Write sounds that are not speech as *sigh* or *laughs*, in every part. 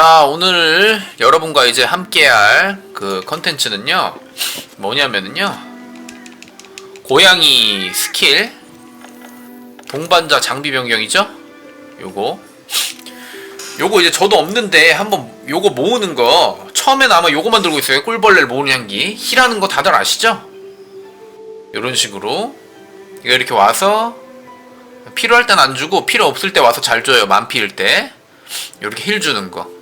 자, 오늘 여러분과 이제 함께할 그 컨텐츠는요, 뭐냐면은요, 고양이 스킬, 동반자 장비 변경이죠? 요거. 요거 이제 저도 없는데 한번 요거 모으는 거, 처음에는 아마 요거만 들고 있어요. 꿀벌레를 모으는 향기. 힐하는 거 다들 아시죠? 요런 식으로. 이거 이렇게 와서, 필요할 땐 안 주고, 필요 없을 때 와서 잘 줘요. 만피일 때. 이렇게 힐 주는 거.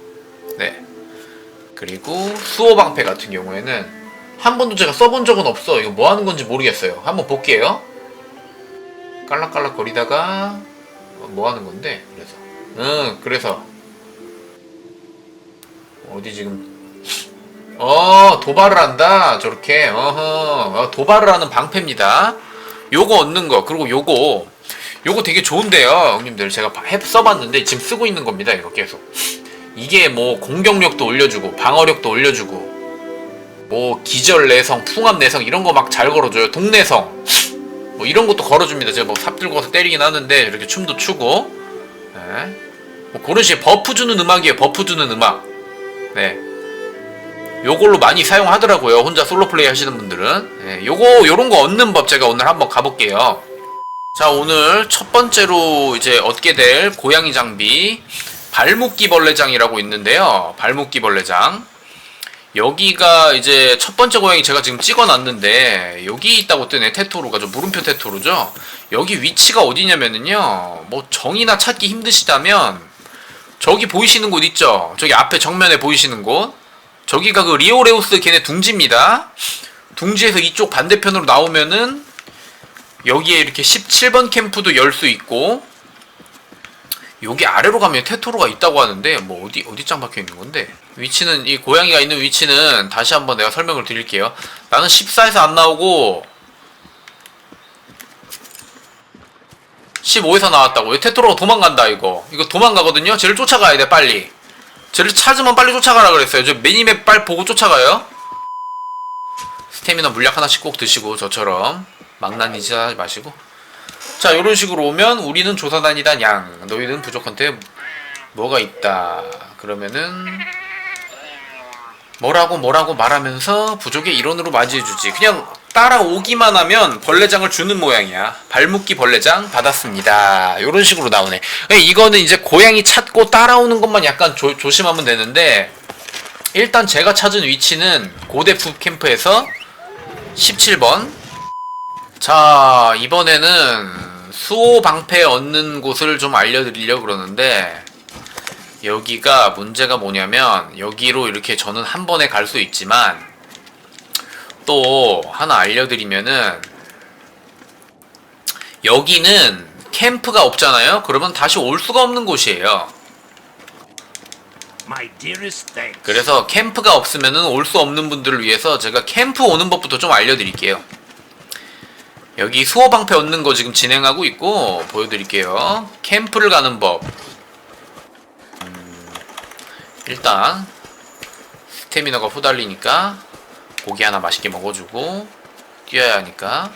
네. 그리고 수호 방패 같은 경우에는 한 번도 제가 써본 적은 없어. 이거 뭐 하는 건지 모르겠어요. 한번 볼게요. 깔락깔락 거리다가 뭐 하는 건데? 그래서 응 그래서 어디 지금 어 도발을 한다 저렇게 어허 어, 도발을 하는 방패입니다. 요거 얻는 거 그리고 요거 요거 되게 좋은데요, 형님들. 제가 봐- 해 써봤는데 지금 쓰고 있는 겁니다. 이거 계속. 이게 뭐 공격력도 올려주고 방어력도 올려주고 뭐 기절 내성, 풍압 내성 이런 거 막 잘 걸어줘요. 동내성 뭐 이런 것도 걸어줍니다. 제가 뭐 삽 들고 서 때리긴 하는데 이렇게 춤도 추고 네. 뭐 그런 식의 버프 주는 음악이에요. 버프 주는 음악. 네. 요걸로 많이 사용하더라고요. 혼자 솔로 플레이 하시는 분들은. 네. 요거 요런 거 얻는 법 제가 오늘 한번 가볼게요. 자 오늘 첫 번째로 이제 얻게 될 고양이 장비 발목기 벌레장이라고 있는데요. 발목기 벌레장. 여기가 이제 첫 번째 고양이 제가 지금 찍어놨는데 여기 있다고 뜨네. 테토루가 좀 물음표 테토루죠. 여기 위치가 어디냐면은요. 뭐 정이나 찾기 힘드시다면 저기 보이시는 곳 있죠? 저기 앞에 정면에 보이시는 곳. 저기가 그 리오레우스 걔네 둥지입니다. 둥지에서 이쪽 반대편으로 나오면은 여기에 이렇게 17번 캠프도 열 수 있고 여기 아래로 가면 테토로가 있다고 하는데 뭐 어디 어디 짱 박혀 있는 건데 위치는 이 고양이가 있는 위치는 다시 한번 내가 설명을 드릴게요. 나는 14에서 안 나오고 15에서 나왔다고. 이 테토로가 도망간다 이거. 이거 도망가거든요. 쟤를 쫓아가야 돼 빨리. 쟤를 찾으면 빨리 쫓아가라 그랬어요. 저 미니맵 빨리 보고 쫓아가요. 스태미나 물약 하나씩 꼭 드시고 저처럼 망나니지 하지 마시고 자 이런 식으로 오면 우리는 조사단이단 양. 너희는 부족한테 뭐가 있다. 그러면은 뭐라고 뭐라고 말하면서 부족의 일원으로 맞이해주지. 그냥 따라오기만 하면 벌레장을 주는 모양이야. 발묶기 벌레장 받았습니다. 이런 식으로 나오네. 이거는 이제 고양이 찾고 따라오는 것만 약간 조, 조심하면 되는데 일단 제가 찾은 위치는 고대프 캠프에서 17번 자 이번에는 수호 방패 얻는 곳을 좀 알려드리려고 그러는데 여기가 문제가 뭐냐면 여기로 이렇게 저는 한 번에 갈 수 있지만 또 하나 알려드리면은 여기는 캠프가 없잖아요 그러면 다시 올 수가 없는 곳이에요. 그래서 캠프가 없으면은 올 수 없는 분들을 위해서 제가 캠프 오는 법부터 좀 알려드릴게요. 여기 수호 방패 얻는 거 지금 진행하고 있고 보여드릴게요. 캠프를 가는 법. 음, 일단 스태미너가 후달리니까 고기 하나 맛있게 먹어주고 뛰어야 하니까.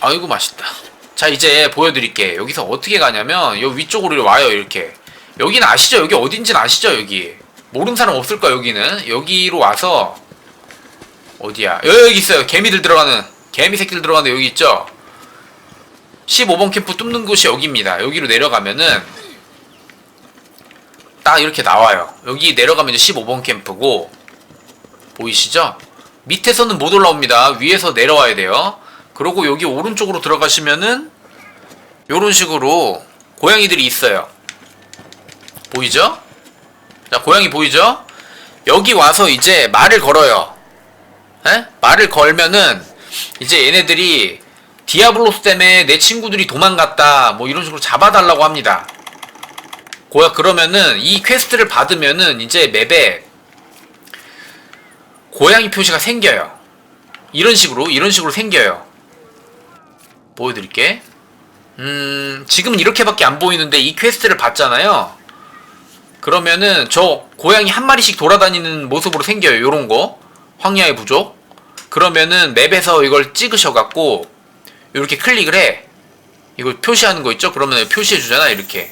아이고 맛있다. 자 이제 보여드릴게 여기서 어떻게 가냐면 여기 위쪽으로 와요 이렇게 여기는 아시죠 여기 어딘지는 아시죠 여기 모르는 사람 없을 거야 여기는 여기로 와서 어디야 여기, 있어요 개미들 들어가는 개미 새끼들 들어가는 여기 있죠 15번 캠프 뚫는 곳이 여기입니다 여기로 내려가면은 딱 이렇게 나와요 여기 내려가면 이제 15번 캠프고 보이시죠 밑에서는 못 올라옵니다 위에서 내려와야 돼요 그리고 여기 오른쪽으로 들어가시면은 요런 식으로 고양이들이 있어요. 보이죠? 자, 고양이 보이죠? 여기 와서 이제 말을 걸어요. 에? 말을 걸면은 이제 얘네들이 디아블로스 때문에 내 친구들이 도망갔다. 뭐 이런 식으로 잡아달라고 합니다. 고야 그러면은 이 퀘스트를 받으면은 이제 맵에 고양이 표시가 생겨요. 이런 식으로 이런 식으로 생겨요. 보여드릴게. 음, 지금은 이렇게밖에 안 보이는데 이 퀘스트를 봤잖아요. 그러면은 저 고양이 한 마리씩 돌아다니는 모습으로 생겨요. 요런 거. 황야의 부족. 그러면은 맵에서 이걸 찍으셔갖고 이렇게 클릭을 해. 이걸 표시하는 거 있죠? 그러면 표시해 주잖아. 이렇게.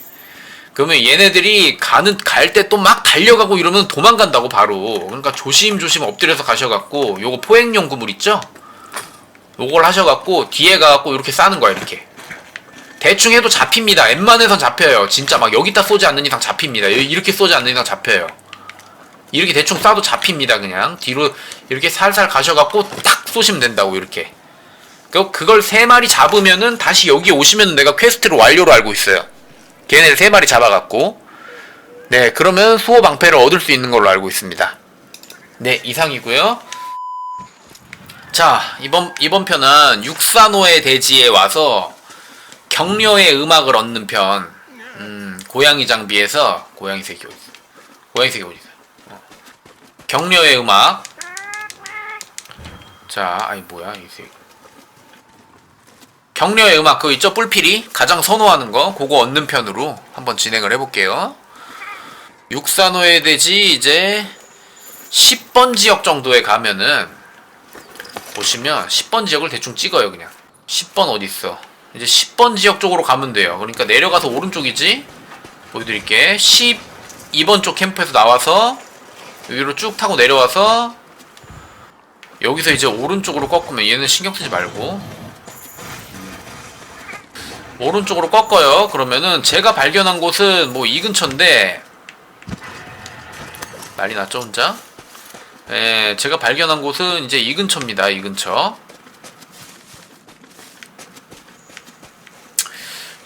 그러면 얘네들이 가는 갈 때 또 막 달려가고 이러면 도망간다고 바로. 그러니까 조심조심 엎드려서 가셔갖고 요거 포획용 구물 있죠? 요걸 하셔갖고 뒤에 가갖고 이렇게 싸는 거야 이렇게. 대충 해도 잡힙니다. 웬만해선 잡혀요. 진짜 막 여기다 쏘지 않는 이상 잡힙니다. 이- 이렇게 쏘지 않는 이상 잡혀요. 이렇게 대충 쏴도 잡힙니다. 그냥 뒤로 이렇게 살살 가셔갖고 딱 쏘시면 된다고 이렇게. 그- 그걸 세 마리 잡으면은 다시 여기 오시면 내가 퀘스트를 완료로 알고 있어요. 걔네를 세 마리 잡아갖고 네 그러면 수호 방패를 얻을 수 있는 걸로 알고 있습니다. 네 이상이고요. 자 이번 이번 편은 육산호의 대지에 와서 격려의 음악을 얻는 편. 음, 고양이 장비에서 고양이 새끼? 고양이 새끼 어디. 격려의 음악. 자, 아니 뭐야 이 새끼. 격려의 음악 그거 있죠? 뿔피리 가장 선호하는 거 그거 얻는 편으로 한번 진행을 해볼게요. 육산호의 대지 이제 10번 지역 정도에 가면은 보시면 10번 지역을 대충 찍어요 그냥 10번 어디 있어 이제 10번 지역 쪽으로 가면 돼요 그러니까 내려가서 오른쪽이지 보여드릴게 12번 쪽 캠프에서 나와서 여기로 쭉 타고 내려와서 여기서 이제 오른쪽으로 꺾으면 얘는 신경 쓰지 말고 오른쪽으로 꺾어요 그러면은 제가 발견한 곳은 뭐 이 근처인데 난리 났죠 혼자 예, 제가 발견한 곳은 이제 이 근처입니다. 이 근처.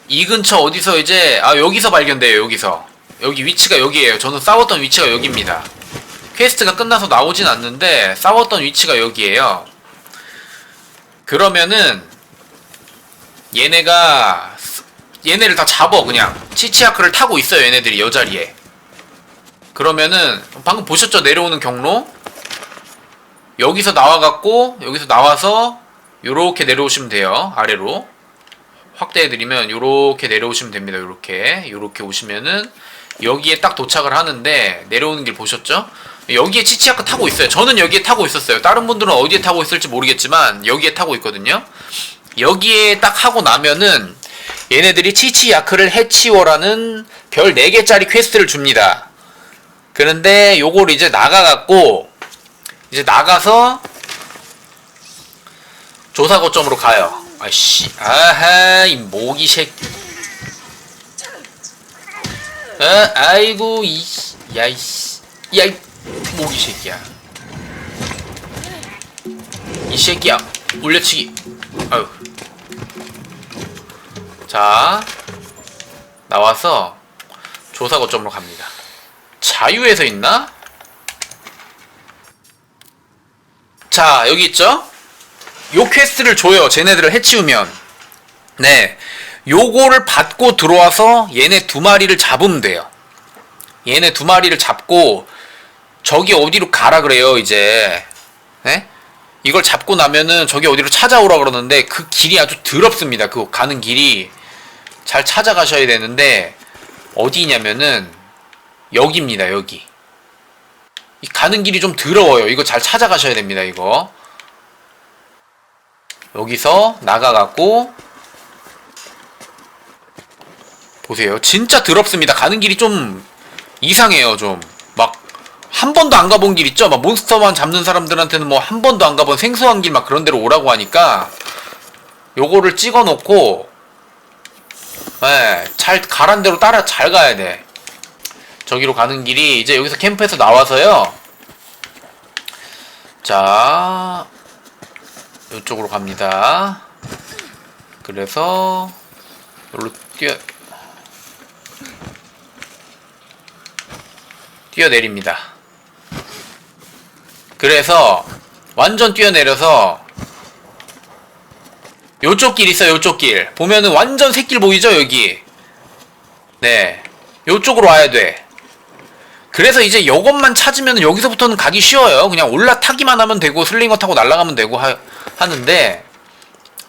이 근처 어디서 이제 아 여기서 발견돼요. 여기서. 여기 위치가 여기에요. 저는 싸웠던 위치가 여기입니다. 퀘스트가 끝나서 나오진 않는데 싸웠던 위치가 여기에요. 그러면은 얘네가 얘네를 다 잡어 그냥 치치아크를 타고 있어요. 얘네들이 여자리에. 그러면은 방금 보셨죠? 내려오는 경로? 여기서 나와갖고 여기서 나와서 요렇게 내려오시면 돼요 아래로 확대해드리면 요렇게 내려오시면 됩니다 요렇게 요렇게 오시면은 여기에 딱 도착을 하는데 내려오는 길 보셨죠? 여기에 치치아크 타고 있어요 저는 여기에 타고 있었어요 다른 분들은 어디에 타고 있을지 모르겠지만 여기에 타고 있거든요 여기에 딱 하고 나면은 얘네들이 치치야크를 해치워라는 별 4개짜리 퀘스트를 줍니다 그런데 요걸 이제 나가갖고 이제 나가서 조사 거점으로 가요. 아씨, 아하, 이 모기 새끼. 어, 아이고, 이, 야, 이, 야, 이 모기 새끼야. 이 새끼야, 올려치기. 아유. 자, 나와서 조사 거점으로 갑니다. 자유에서 있나? 자, 여기 있죠? 요 퀘스트를 줘요. 쟤네들을 해치우면. 네. 요거를 받고 들어와서 얘네 두 마리를 잡으면 돼요. 얘네 두 마리를 잡고 저기 어디로 가라 그래요, 이제. 네? 이걸 잡고 나면은 저기 어디로 찾아오라 그러는데 그 길이 아주 더럽습니다. 그 가는 길이 잘 찾아가셔야 되는데 어디냐면은 여기입니다, 여기. 이 가는 길이 좀 더러워요. 이거 잘 찾아가셔야 됩니다. 이거 여기서 나가갖고 보세요. 진짜 더럽습니다. 가는 길이 좀 이상해요. 좀막 한 번도 안 가본 길 있죠. 막 몬스터만 잡는 사람들한테는 뭐 한 번도 안 가본 생소한 길 막 그런 데로 오라고 하니까 요거를 찍어 놓고 예, 잘 가란 대로 따라 잘 가야 돼. 저기로 가는 길이 이제 여기서 캠프에서 나와서요. 자, 이쪽으로 갑니다. 그래서 여기로 뛰어 뛰어내립니다. 그래서 완전 뛰어내려서 요쪽 길 있어요. 요쪽 길 보면은 완전 새길 보이죠 여기. 네, 요쪽으로 와야 돼. 그래서 이제 요것만 찾으면 여기서부터는 가기 쉬워요. 그냥 올라타기만 하면 되고 슬링어 타고 날아가면 되고 하, 하는데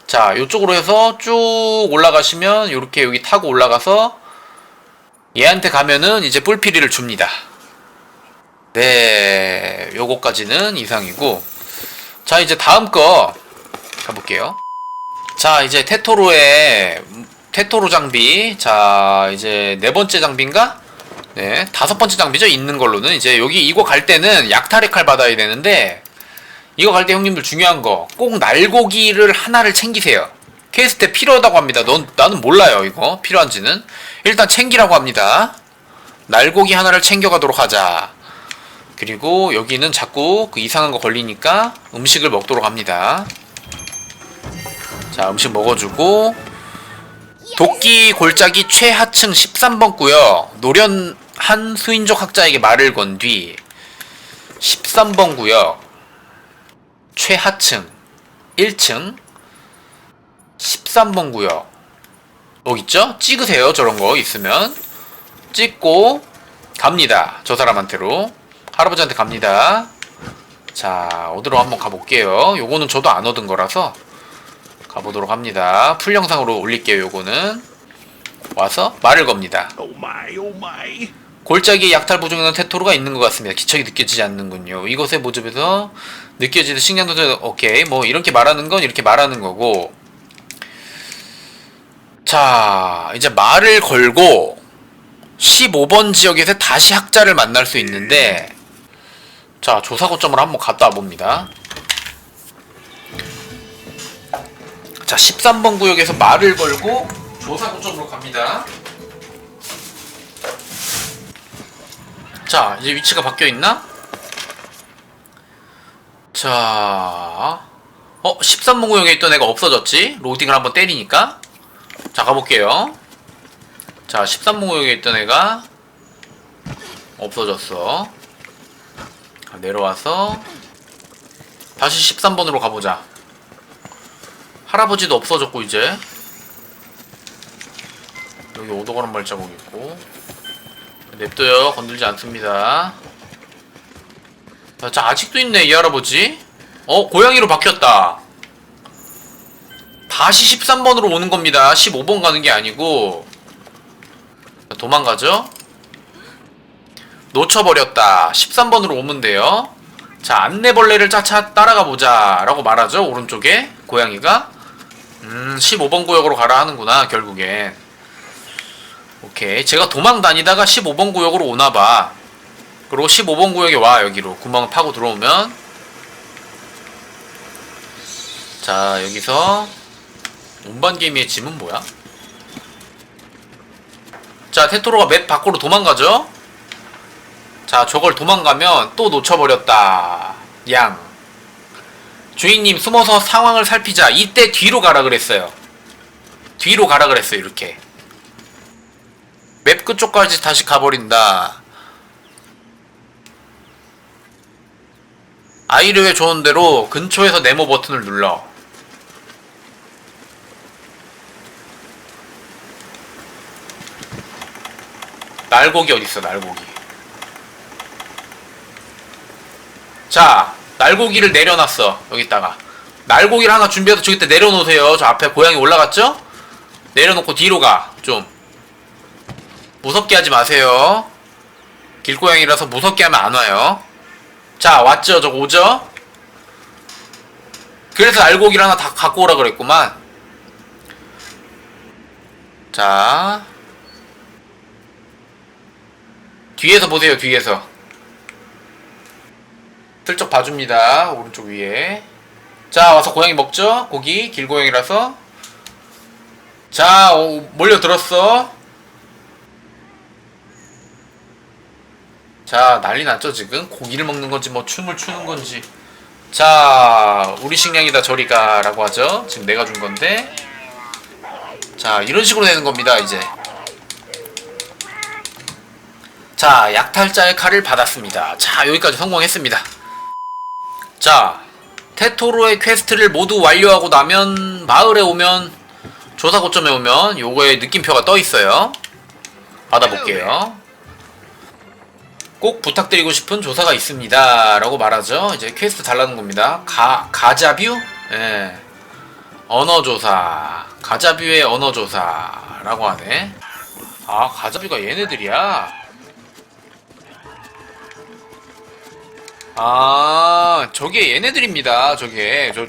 자 요쪽으로 해서 쭉 올라가시면 요렇게 여기 타고 올라가서 얘한테 가면은 이제 뿔피리를 줍니다. 네 요거까지는 이상이고 자 이제 다음 거 가볼게요. 자 이제 테토로의 테토로 장비. 자, 이제 네 번째 장비인가? 네, 다섯 번째 장비죠. 있는 걸로는 이제 여기 이거 갈 때는 약탈의 칼 받아야 되는데 이거 갈 때 형님들 중요한 거 꼭 날고기를 하나를 챙기세요. 퀘스트에 필요하다고 합니다. 넌 나는 몰라요 이거 필요한지는 일단 챙기라고 합니다. 날고기 하나를 챙겨가도록 하자. 그리고 여기는 자꾸 그 이상한 거 걸리니까 음식을 먹도록 합니다. 자, 음식 먹어주고 도끼 골짜기 최하층 13번 구요. 노련한 수인족 학자에게 말을 건 뒤 13번 구역 최하층 1층 13번 구역 여기 있죠? 찍으세요 저런 거 있으면 찍고 갑니다 저 사람한테로 할아버지한테 갑니다. 자 어디로 한번 가볼게요. 요거는 저도 안 얻은 거라서 가보도록 합니다. 풀 영상으로 올릴게요 요거는. 와서 말을 겁니다. Oh oh. 골짜기에 약탈 보증하는 테토르가 있는 것 같습니다. 기척이 느껴지지 않는군요. 이것의 모습에서 느껴지는 식량도 오케이. 뭐 이렇게 말하는 건 이렇게 말하는 거고. 자 이제 말을 걸고 15번 지역에서 다시 학자를 만날 수 있는데 자 조사 고점을 한번 갔다 봅니다. 자 13번 구역에서 말을 걸고 조사 고점으로 갑니다. 자, 이제 위치가 바뀌어 있나? 자, 어, 13번 구역에 있던 애가 없어졌지? 로딩을 한번 때리니까. 자, 가볼게요. 자, 13번 구역에 있던 애가 없어졌어. 자, 내려와서 다시 13번으로 가보자. 할아버지도 없어졌고, 이제. 여기 오도가란 발자국 있고. 냅둬요. 건들지 않습니다. 자, 자, 아직도 있네, 이 할아버지. 어, 고양이로 바뀌었다. 다시 13번으로 오는 겁니다. 15번 가는 게 아니고. 자, 도망가죠? 놓쳐버렸다. 13번으로 오면 돼요. 자, 안내벌레를 짜차 따라가 보자. 라고 말하죠. 오른쪽에. 고양이가. 음, 15번 구역으로 가라 하는구나, 결국엔. 오케이. 제가 도망 다니다가 15번 구역으로 오나봐. 그리고 15번 구역에 와, 여기로. 구멍 파고 들어오면. 자, 여기서. 운반개미의 짐은 뭐야? 자, 테토로가 맵 밖으로 도망가죠? 자, 저걸 도망가면 또 놓쳐버렸다. 양. 주인님, 숨어서 상황을 살피자. 이때 뒤로 가라 그랬어요. 뒤로 가라 그랬어요, 이렇게. 맵 끝쪽까지 다시 가버린다. 아이르에 좋은 대로 근처에서 네모 버튼을 눌러. 날고기 어딨어, 날고기. 자, 날고기를 내려놨어, 여기다가. 날고기를 하나 준비해서 저기 때 내려놓으세요. 저 앞에 고양이 올라갔죠? 내려놓고 뒤로 가, 좀. 무섭게 하지 마세요. 길고양이라서 무섭게 하면 안 와요. 자, 왔죠? 저거 오죠? 그래서 알고기를 하나 다 갖고 오라 그랬구만. 자. 뒤에서 보세요, 뒤에서. 슬쩍 봐줍니다. 오른쪽 위에. 자, 와서 고양이 먹죠? 고기, 길고양이라서. 자, 오, 몰려들었어. 자 난리 났죠 지금 고기를 먹는 건지 뭐 춤을 추는 건지 자 우리 식량이다 저리 가 라고 하죠 지금 내가 준 건데 자 이런 식으로 되는 겁니다 이제 자 약탈자의 칼을 받았습니다 자 여기까지 성공했습니다 자 테토로의 퀘스트를 모두 완료하고 나면 마을에 오면 조사 고점에 오면 요거의 느낌표가 떠 있어요 받아볼게요 꼭 부탁드리고 싶은 조사가 있습니다. 라고 말하죠. 이제 퀘스트 달라는 겁니다. 가, 가자뷰? 예. 언어조사. 가자뷰의 언어조사. 라고 하네. 아, 가자뷰가 얘네들이야. 아, 저게 얘네들입니다. 저게. 저,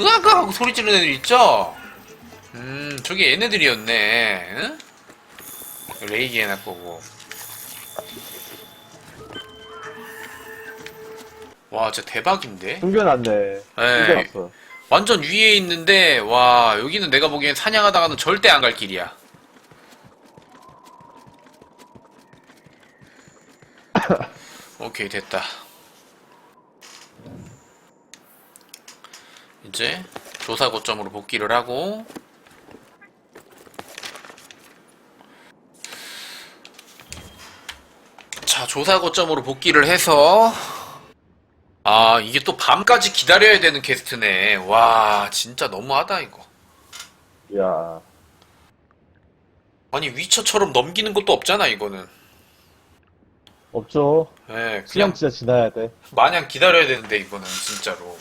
으아가 하고 소리 지르는 애들 있죠? 음, 저게 얘네들이었네. 응? 레이기 해놨 거고. 와, 진짜 대박인데? 숨겨놨네. 네. 숨겨놨어. 완전 위에 있는데, 와, 여기는 내가 보기엔 사냥하다가는 절대 안 갈 길이야. *laughs* 오케이, 됐다. 이제 조사 고점으로 복귀를 하고, 자, 조사 고점으로 복귀를 해서, 아, 이게 또 밤까지 기다려야 되는 퀘스트네. 와, 진짜 너무하다, 이거. 야 아니, 위쳐처럼 넘기는 것도 없잖아, 이거는. 없죠. 예, 시간 그냥 진짜 지나야 돼. 마냥 기다려야 되는데, 이거는, 진짜로.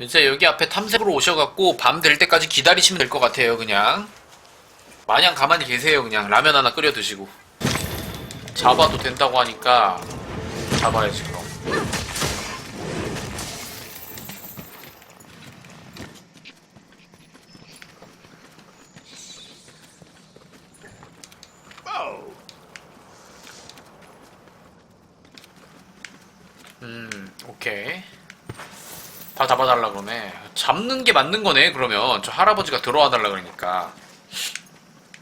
이제 여기 앞에 탐색으로 오셔갖고, 밤 될 때까지 기다리시면 될 것 같아요, 그냥. 마냥 가만히 계세요, 그냥. 라면 하나 끓여 드시고. 잡아도 된다고 하니까, 잡아야지, 그럼. 음, 오케이. 다 잡아달라 그러네. 잡는 게 맞는 거네, 그러면. 저 할아버지가 들어와 달라 그러니까.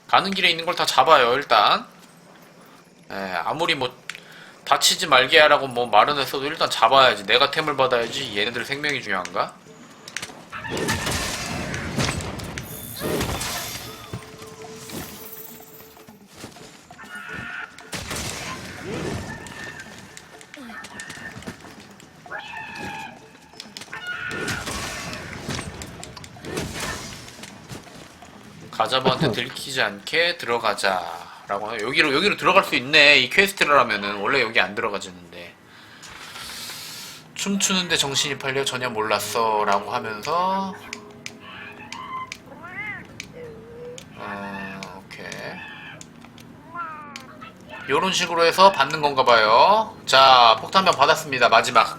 가는 길에 있는 걸 다 잡아요, 일단. 예, 아무리 뭐, 다치지 말게 하라고 뭐 말은 했어도 일단 잡아야지. 내가 템을 받아야지. 얘네들 생명이 중요한가? 가자부한테 *laughs* 들키지 않게 들어가자 라고 하네. 여기로 여기로 들어갈 수 있네. 이 퀘스트를 하면은 원래 여기 안 들어가지는데. 춤추는데 정신이 팔려 전혀 몰랐어라고 하면서 어, 오케이. 요런 식으로 해서 받는 건가 봐요. 자, 폭탄병 받았습니다. 마지막.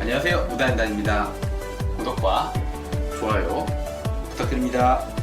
안녕하세요 무단단입니다 구독과 좋아요 부탁드립니다